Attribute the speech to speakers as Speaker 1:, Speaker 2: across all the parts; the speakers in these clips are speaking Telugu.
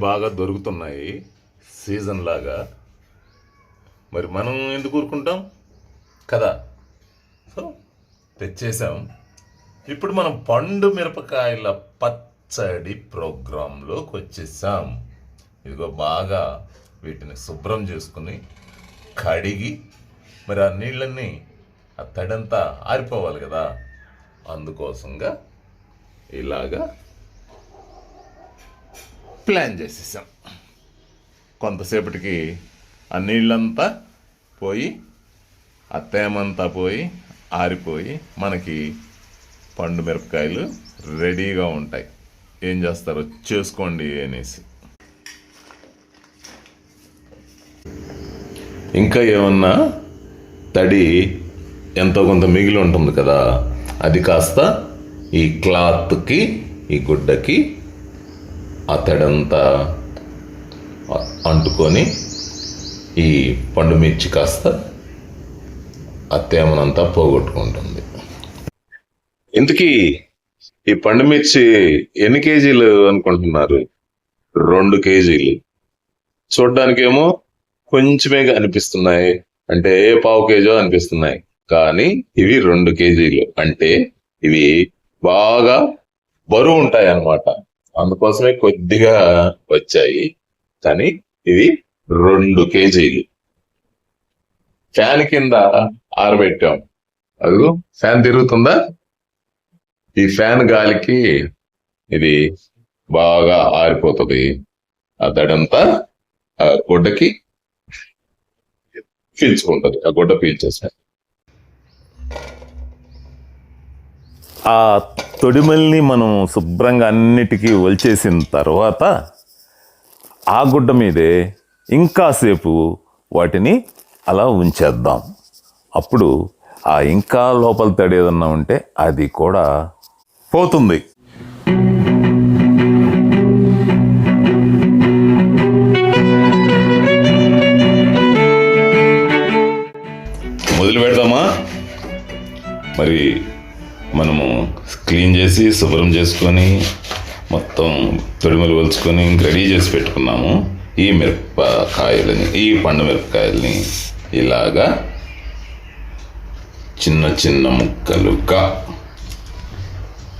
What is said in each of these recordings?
Speaker 1: బాగా దొరుకుతున్నాయి సీజన్ లాగా. మరి మనం ఎందుకు ఊరుకుంటాం? కదా. సో తెచ్చేసాం ఇప్పుడు మనం పండు మిరపకాయల పచ్చడి ప్రోగ్రాంలోకి వచ్చేసాం. ఇదిగో బాగా వీటిని శుభ్రం చేసుకుని కడిగి మరి ఆ నీళ్ళన్నీ ఆ తడంతా ఆరిపోవాలి కదా. అందుకోసంగా ఇలాగా ప్లాన్ చేసేసాం. కొంతసేపటికి ఆ నీళ్ళంతా పోయి ఆ తేమంతా పోయి ఆరిపోయి మనకి పండు మిరపకాయలు రెడీగా ఉంటాయి. ఏం చేస్తారో చేసుకోండి అనేసి. ఇంకా ఏమన్నా తడి ఎంతో కొంత మిగిలి ఉంటుంది కదా అది కాస్త ఈ క్లాత్కి ఈ గుడ్డకి అతడంతా అంటుకొని ఈ పండు మిర్చి కాస్త ఆ తేమనంతా పోగొట్టుకుంటుంది. ఇంతకీ ఈ పండు మిర్చి ఎన్ని కేజీలు అనుకుంటున్నారు? రెండు కేజీలు. చూడ్డానికేమో కొంచెమే అనిపిస్తున్నాయి. అంటే ఏ పావు కేజో అనిపిస్తున్నాయి. కానీ ఇవి రెండు కేజీలు. అంటే ఇవి బాగా బరువు ఉంటాయి అన్నమాట అందుకోసమే కొద్దిగా వచ్చాయి. కానీ ఇది రెండు కేజీలు. ఫ్యాన్ కింద ఆరబెట్టాం. అది ఫ్యాన్ తిరుగుతుందా? ఈ ఫ్యాన్ గాలికి ఇది బాగా ఆరిపోతుంది. ఆ దడంతా ఆ గుడ్డకి పీల్చుకుంటది. ఆ గుడ్డ పీల్చేసాను ఆ తొడిమల్ని మనం శుభ్రంగా అన్నిటికీ ఒలిచేసిన తర్వాత ఆ గుడ్డ మీదే ఇంకాసేపు వాటిని అలా ఉంచేద్దాం. అప్పుడు ఆ ఇంకా లోపల తడి ఏదన్నా ఉంటే అది కూడా పోతుంది. క్లీన్ చేసి శుభ్రం చేసుకొని మొత్తం తొడిమలు వలుచుకొని రెడీ చేసి పెట్టుకున్నాము. ఈ మిరపకాయలని ఈ పండు మిరపకాయలని ఇలాగా చిన్న చిన్న ముక్కలుగా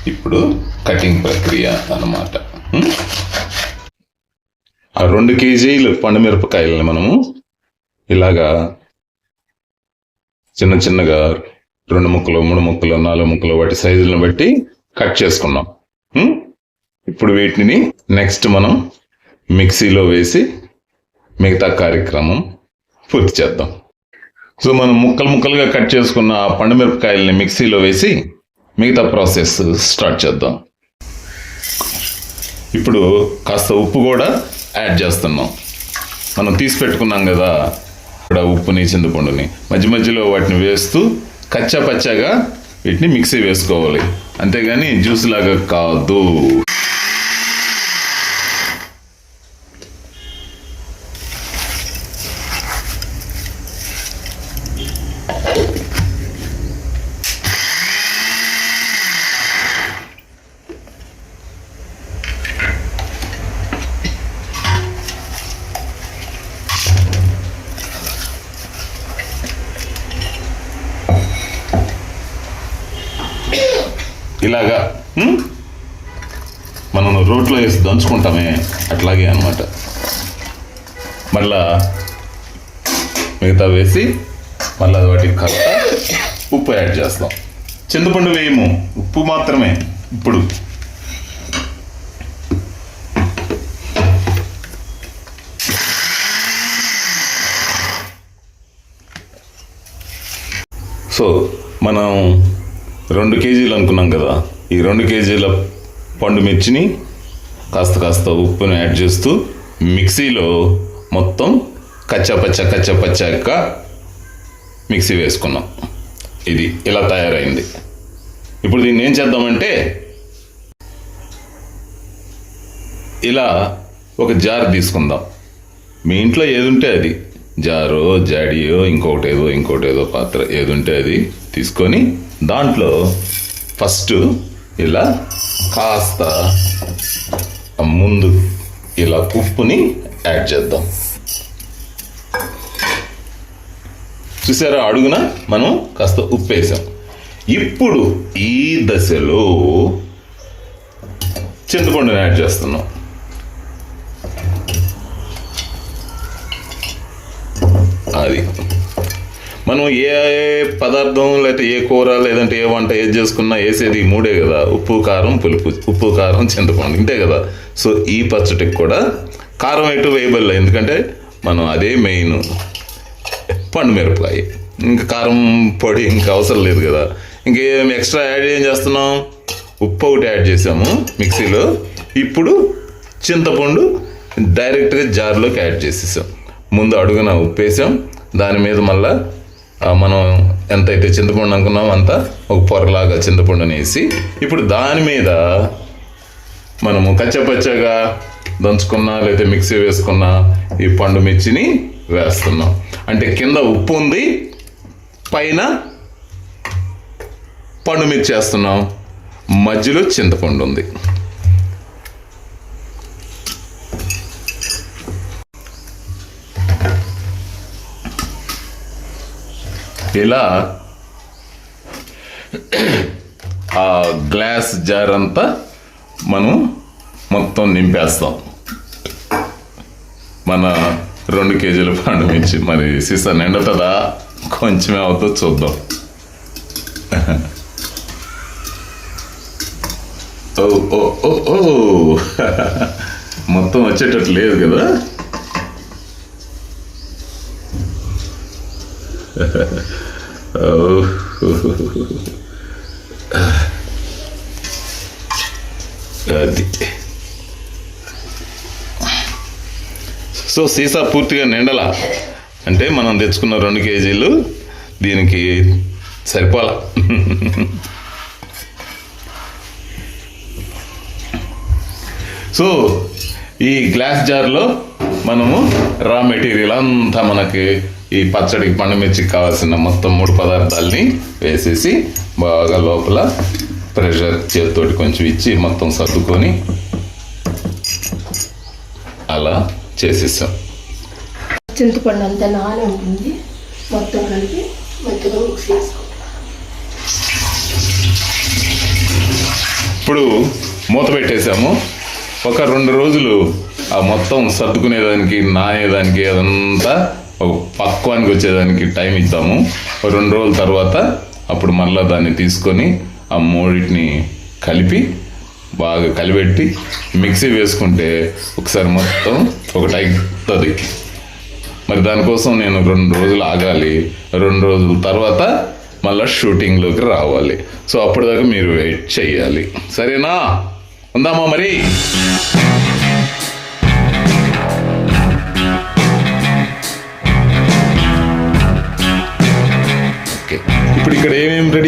Speaker 1: ఇప్పుడు కటింగ్ ప్రక్రియ అన్నమాట. ఆ రెండు కేజీలు పండు మిరపకాయలని మనము ఇలాగా చిన్న చిన్నగా రెండు ముక్కలు మూడు ముక్కలు నాలుగు ముక్కలు వాటి సైజులను బట్టి కట్ చేసుకున్నాం. ఇప్పుడు వీటిని నెక్స్ట్ మనం మిక్సీలో వేసి మిగతా కార్యక్రమం పూర్తి చేద్దాం. సో మనం ముక్కలు ముక్కలుగా కట్ చేసుకున్న పండుమిరపకాయలని పండు మిరపకాయల్ని మిక్సీలో వేసి మిగతా ప్రాసెస్ స్టార్ట్ చేద్దాం. ఇప్పుడు కాస్త ఉప్పు కూడా యాడ్ చేస్తున్నాం. మనం తీసి పెట్టుకున్నాం కదా ఇక్కడ ఉప్పుని చింతపండుని మధ్య మధ్యలో వాటిని వేస్తూ కచ్చా పచ్చగా వీటిని మిక్సీ వేసుకోవాలి. అంతేగాని జ్యూస్ లాగా కాదు. ఇలాగా మనం రోట్లో వేసి దంచుకుంటామే అట్లాగే అన్నమాట. మళ్ళా మిగతా వేసి మళ్ళీ వాటికి కరెక్ట్ ఉప్పు యాడ్ చేస్తాం. చింతపండు వేయము ఉప్పు మాత్రమే ఇప్పుడు. సో మనం రెండు కేజీలు అనుకున్నాం కదా. ఈ రెండు కేజీల పండు మిర్చిని కాస్త కాస్త ఉప్పుని యాడ్ చేస్తూ మిక్సీలో మొత్తం కచ్చపచ్చ కచ్చపచ్చగా మిక్సీ వేసుకున్నాం. ఇది ఇలా తయారైంది. ఇప్పుడు దీన్ని ఏం చేద్దామంటే ఇలా ఒక జార్ తీసుకుందాం. మీ ఇంట్లో ఏది ఉంటే అది. జారో జాడియో ఇంకొకటేదో ఇంకోటేదో పాత్ర ఏది ఉంటే అది తీసుకొని దాంట్లో ఫస్ట్ ఇలా కాస్త ముందు ఇలా ఉప్పుని యాడ్ చేద్దాం. చూసారా అడుగున మనం కాస్త ఉప్పు వేసాం. ఇప్పుడు ఈ దశలో చింతపండుని యాడ్ చేస్తున్నాం. అది. మనం ఏ పదార్థం లేకపోతే ఏ కూర లేదంటే ఏ వంట ఏది చేసుకున్నా వేసేది మూడే కదా. ఉప్పు కారం పులుపు. ఉప్పు కారం చింతపండు ఇంతే కదా. సో ఈ పచ్చడికి కూడా కారం ఎటు వేయబడలే ఎందుకంటే మనం అదే మెయిన్ పండు మిరపకాయ. ఇంకా కారం పొడి ఇంకా అవసరం లేదు కదా. ఇంకేం ఎక్స్ట్రా యాడ్ ఏం చేస్తున్నాం? ఉప్పు ఒకటి యాడ్ చేసాము మిక్సీలో. ఇప్పుడు చింతపండు డైరెక్ట్గా జార్లోకి యాడ్ చేసేసాం. ముందు అడుగున ఉప్పు వేసాం దాని మీద మళ్ళీ మనం ఎంతైతే చింతపండు అనుకున్నామో అంత ఒక పొరలాగా చింతపండుని వేసి ఇప్పుడు దాని మీద మనము కచ్చపచ్చగా దంచుకున్నా లేదా మిక్సీ వేసుకున్న ఈ పండు మిర్చిని వేస్తున్నాం. అంటే కింద ఉప్పు ఉంది పైన పండు మిర్చి వేస్తున్నాం. మధ్యలో చింతపండు ఉంది. ఇలా ఆ గ్లాస్ జార్ అంతా మనం మొత్తం నింపేస్తాం. మన రెండు కేజీల పండు మిర్చి. మరి సీసా నిండుతుందా? కొంచెమే అవుతుందో చూద్దాం. ఓ ఓ ఓ ఓ. మొత్తం వచ్చేటట్టు లేదు కదా? అది సో సీసా పూర్తిగా నిండల? అంటే మనం తెచ్చుకున్న రెండు కేజీలు దీనికి సరిపోలా? సో ఈ గ్లాస్ జార్లో మనము రా మెటీరియల్ అంతా మనకి ఈ పచ్చడికి పండుమిర్చికి కావాల్సిన మొత్తం మూడు పదార్థాలని వేసేసి బాగా లోపల ప్రెషర్ చేతితోటి కొంచెం ఇచ్చి మొత్తం సర్దుకొని అలా చేసేసాం.
Speaker 2: చింతపండు అంతా నానే ఉంటుంది. మొత్తం కలిపి మంచిగా మిక్స్ చేసుకోవాలి
Speaker 1: ఇప్పుడు మూత పెట్టేసాము ఒక రెండు రోజులు ఆ మొత్తం సర్దుకునేదానికి నానేదానికి అదంతా పక్వానికి వచ్చేదానికి టైం ఇద్దాము. రెండు రోజుల తర్వాత అప్పుడు మళ్ళీ దాన్ని తీసుకొని ఆ మూడింటిని కలిపి బాగా కలిపెట్టి మిక్సీ వేసుకుంటే ఒకసారి మొత్తం ఒకటి అవుతుంది మరి దానికోసం నేను రెండు రోజులు ఆగాలి. రెండు రోజుల తర్వాత మళ్ళీ షూటింగ్లోకి రావాలి. సో అప్పటిదాకా మీరు వెయిట్ చేయాలి సరేనా? ఉందామా మరి?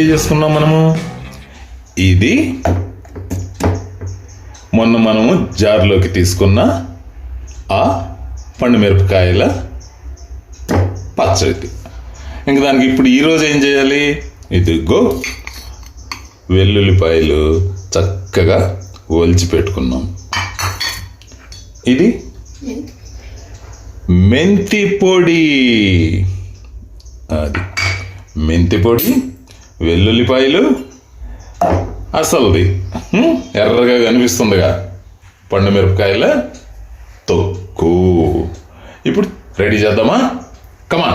Speaker 1: ఏమేమి చేసుకున్నాం మనము. ఇది మొన్న మనము జార్లోకి తీసుకున్న ఆ పండు మిరపకాయల పచ్చడి. ఇంక దానికి ఇప్పుడు ఈరోజు ఏం చేయాలి? ఇదిగో వెల్లుల్లిపాయలు చక్కగా ఒలిచి పెట్టుకున్నాం. ఇది మెంతి పొడి. అది మెంతి పొడి వెల్లుల్లిపాయలు? అసలుది. ఎర్రగా కనిపిస్తుందిగా. పండు మిరపకాయల తొక్కు. ఇప్పుడు రెడీ చేద్దామా? కమా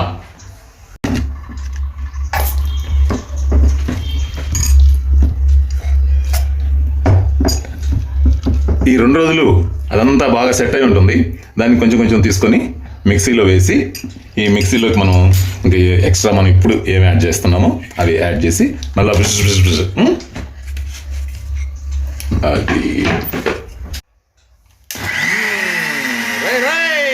Speaker 1: ఈ రెండు రోజులు అదంతా బాగా సెట్ అయి ఉంటుంది. దాన్ని కొంచెం కొంచెం తీసుకొని మిక్సీలో వేసి ఈ మిక్సీలోకి మనం ఇంకా ఎక్స్ట్రా మనం ఇప్పుడు ఏమి యాడ్ చేస్తున్నామో అవి యాడ్ చేసి మళ్ళీ బ్రిజ్ బ్రిజ్ బ్రిజ్, అది. రై,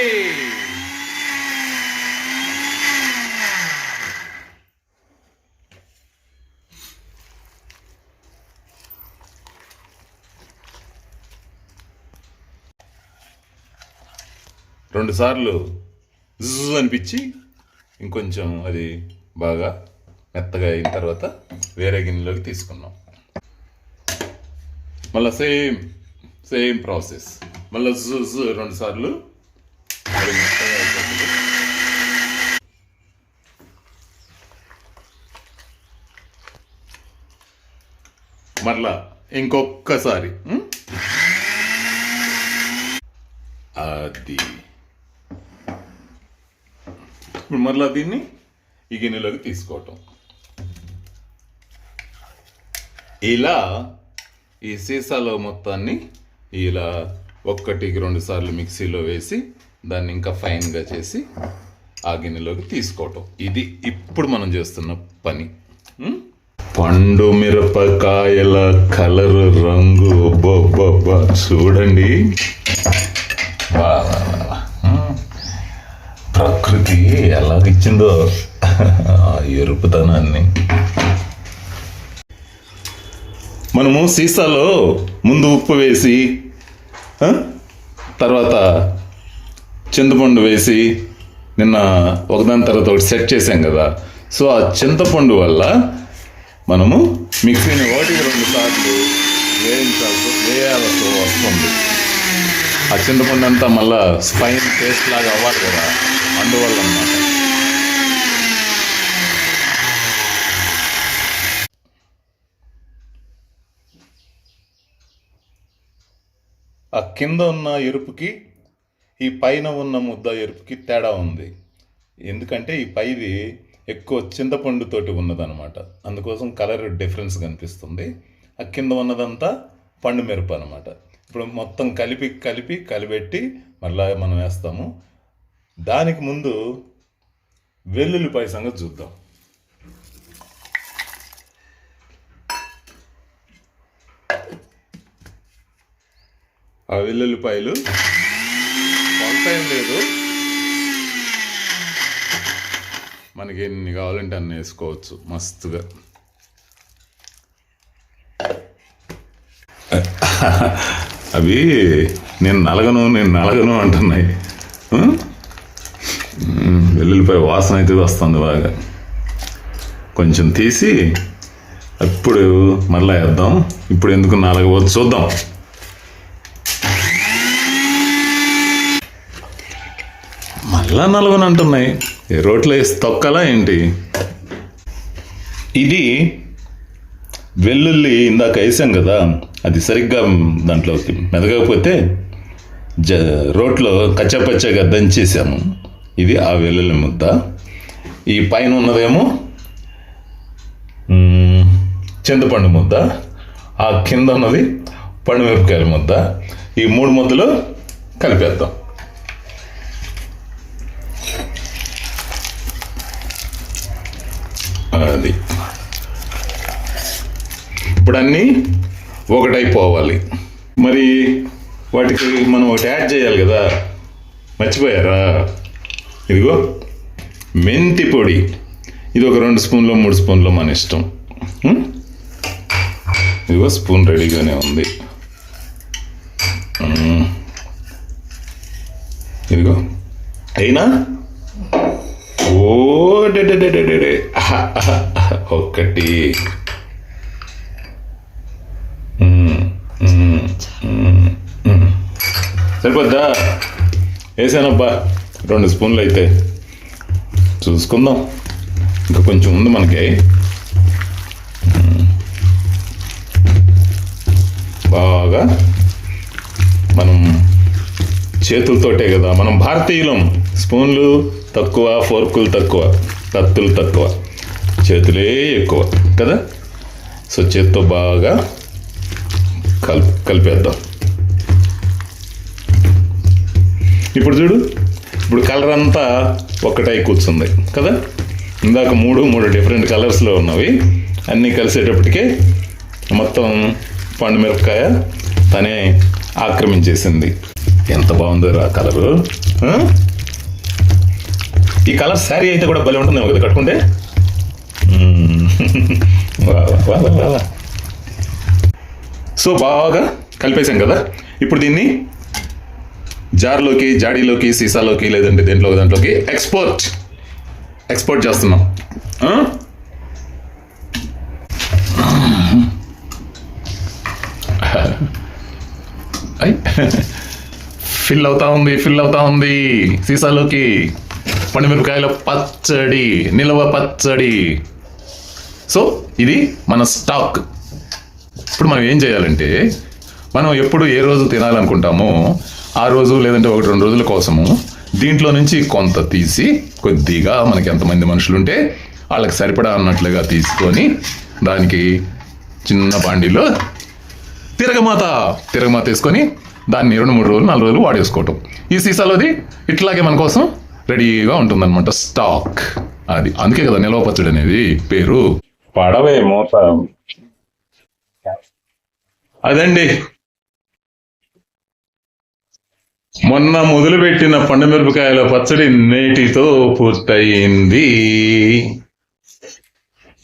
Speaker 1: రై. అనిపించి ఇంకొంచెం అది బాగా మెత్తగా అయిన తర్వాత వేరే గిన్నెలోకి తీసుకున్నాం. మళ్ళీ సేమ్ సేమ్ ప్రాసెస్. మళ్ళీ జు రెండు సార్లు. మరలా ఇంకొక్కసారి అది. ఇప్పుడు మరలా దీన్ని ఈ గిన్నెలోకి తీసుకోవటం. ఇలా ఈ సీసాలో మొత్తాన్ని ఇలా ఒక్కటికి రెండు సార్లు మిక్సీలో వేసి దాన్ని ఇంకా ఫైన్గా చేసి ఆ గిన్నెలోకి తీసుకోవటం. ఇది ఇప్పుడు మనం చేస్తున్న పని? పండు మిరపకాయల కలరు రంగు అబ్బబ్బబ్బా, చూడండి. ప్రకృతి ఎలా ఇచ్చిందో ఆ ఎరుపుతనాన్ని. మనము సీసాలో ముందు ఉప్పు వేసి తర్వాత చింతపండు వేసి నిన్న ఒకదాని తర్వాత ఒకటి సెట్ చేసాం కదా. సో ఆ చింతపండు వల్ల మనము మిక్సీని ఒకటికి రెండు సార్లు వేయించాల్సి వేయాల్సి వస్తుంది. ఆ చింతపండు అంతా మళ్ళీ స్పైన్ పేస్ట్ లాగా అవ్వాలి కదా. అందువల్ల అన్నమాట ఆ కింద ఉన్న ఎరుపుకి ఈ పైన ఉన్న ముద్ద ఎరుపుకి తేడా ఉంది. ఎందుకంటే ఈ పైది ఎక్కువ చింతపండుతోటి ఉన్నదనమాట అందుకోసం కలర్ డిఫరెన్స్ కనిపిస్తుంది. ఆ కింద ఉన్నదంతా పండు మిరప అనమాట ఇప్పుడు మొత్తం కలిపి కలిపి కలిపెట్టి మళ్ళీ మనం వేస్తాము. దానికి ముందు వెల్లుల్లిపాయ సంగతి చూద్దాం. ఆ వెల్లుల్లిపాయలు కొలతేం లేదు. మనకి ఎన్ని కావాలంటే అన్ని వేసుకోవచ్చు మస్తుగా. అవి నేను నలగను నేను నలగను అంటున్నాయి. ఉల్లిపాయ వాసన అయితే వస్తుంది బాగా. కొంచెం తీసి అప్పుడు మళ్ళీ వేద్దాం. ఇప్పుడు ఎందుకు నలగవద్దు చూద్దాం. మళ్ళా నలుగుని అంటున్నాయి. రోట్లో వేసి తొక్కలా ఏంటి? ఇది వెల్లుల్లి ఇందాక వేసాం కదా అది సరిగ్గా దాంట్లోకి మెదగకపోతే జ రోట్లో కచ్చపచ్చగా దంచేసాము. ఇది ఆ వెల్లుల్లి ముద్ద. ఈ పైన ఉన్నదేమో చింతపండు ముద్ద. ఆ కింద ఉన్నది పండు మిరపకాయల ముద్ద. ఈ మూడు ముద్దలు కలిపేద్దాం. అది. ఇప్పుడు అన్నీ ఒకటైపోవాలి. మరి వాటికి మనం ఒకటి యాడ్ చేయాలి కదా. మర్చిపోయారా? ఇదిగో మెంతి పొడి. ఇది ఒక రెండు స్పూన్లు మూడు స్పూన్లు మన ఇష్టం. ఇదిగో స్పూన్ రెడీగానే ఉంది. ఇదిగో. అయినా? ఓ డెడెడెడెడెడె. అహ, ఒకటి సరిపోద్దా? వేసానబ్బా. రెండు స్పూన్లు అయితే చూసుకుందాం. ఇంకా కొంచెం ఉంది మనకి బాగా మనం చేతులతోటే కదా మనం భారతీయులం. స్పూన్లు తక్కువ ఫోర్కులు తక్కువ కత్తులు తక్కువ చేతులే ఎక్కువ కదా? సో చేత్తో బాగా కల్ కలిపేద్దాం. ఇప్పుడు చూడు. ఇప్పుడు కలర్ అంతా ఒక్కటై కూర్చుంది కదా? ఇందాక మూడు మూడు డిఫరెంట్ కలర్స్లో ఉన్నవి. అన్నీ కలిసేటప్పటికే మొత్తం పండు మిరపకాయ తనే ఆక్రమించేసింది. ఎంత బాగుందో ఆ కలరు. ఈ కలర్ శారీ అయితే కూడా భలే ఉంటుందేమో కదా కట్టుకుంటే? సో బాగా కలిపేసాం కదా? ఇప్పుడు దీన్ని జార్లోకి జాడీలోకి సీసాలోకి లేదంటే దేంట్లో దాంట్లోకి ఎక్స్పోర్ట్ ఎక్స్పోర్ట్ చేస్తున్నాం. ఐ.
Speaker 3: ఫిల్ అవుతా ఉంది ఫిల్ అవుతా ఉంది. సీసాలోకి పండుమిరపకాయల పచ్చడి నిలవ పచ్చడి. సో ఇది మన స్టాక్ ఇప్పుడు మనం ఏం చేయాలంటే మనం ఎప్పుడు ఏ రోజు తినాలనుకుంటామో ఆ రోజు లేదంటే ఒకటి రెండు రోజుల కోసము దీంట్లో నుంచి కొంత తీసి కొద్దిగా మనకి ఎంతమంది మనుషులు ఉంటే వాళ్ళకి సరిపడా అన్నట్లుగా తీసుకొని దానికి చిన్న బాండీలో తిరగమాత తిరగమాత వేసుకొని దాన్ని రెండు మూడు రోజులు నాలుగు రోజులు వాడేసుకోవటం. ఈ సీసాలోది ఇట్లాగే మన కోసం రెడీగా ఉంటుందన్నమాట స్టాక్ అది. అందుకే కదా నిలవ పచ్చడి అనేది పేరు.
Speaker 1: పడవే మూత అదండి. మొన్న మొదలుపెట్టిన పండుమిరపకాయల పచ్చడి నేటితో పూర్తయింది.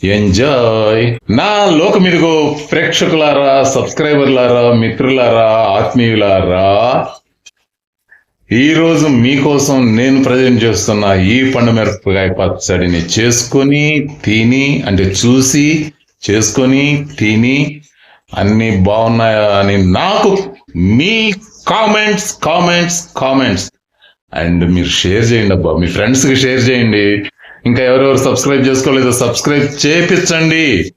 Speaker 1: ఎంజాయ్ నా లోకమిదిగో ప్రేక్షకులారా సబ్స్క్రైబర్లారా మిత్రులారా ఆత్మీయులారా ఈ రోజు మీకోసం నేను ప్రజెంట్ చేస్తున్న ఈ పండు మిరపకాయ పచ్చడిని చేసుకొని తిని అంటే చూసి చేసుకొని తిని అన్ని బాగున్నాయా అని నాకు మీ కామెంట్స్ కామెంట్స్ కామెంట్స్ అండ్ మీరు షేర్ చేయండి అబ్బా. మీ ఫ్రెండ్స్కి షేర్ చేయండి. ఇంకా ఎవరెవరు సబ్స్క్రైబ్ చేసుకోలేదో సబ్స్క్రైబ్ చేపించండి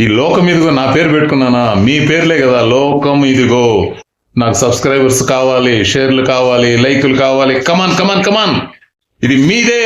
Speaker 1: ఈ లోకం ఇదిగో నా పేరు పెట్టుకున్నానా? మీ పేర్లే కదా. లోకం ఇదిగో. నాకు సబ్స్క్రైబర్స్ కావాలి షేర్లు కావాలి లైకులు కావాలి. కమాన్ కమాన్ కమాన్ ఇది మీదే.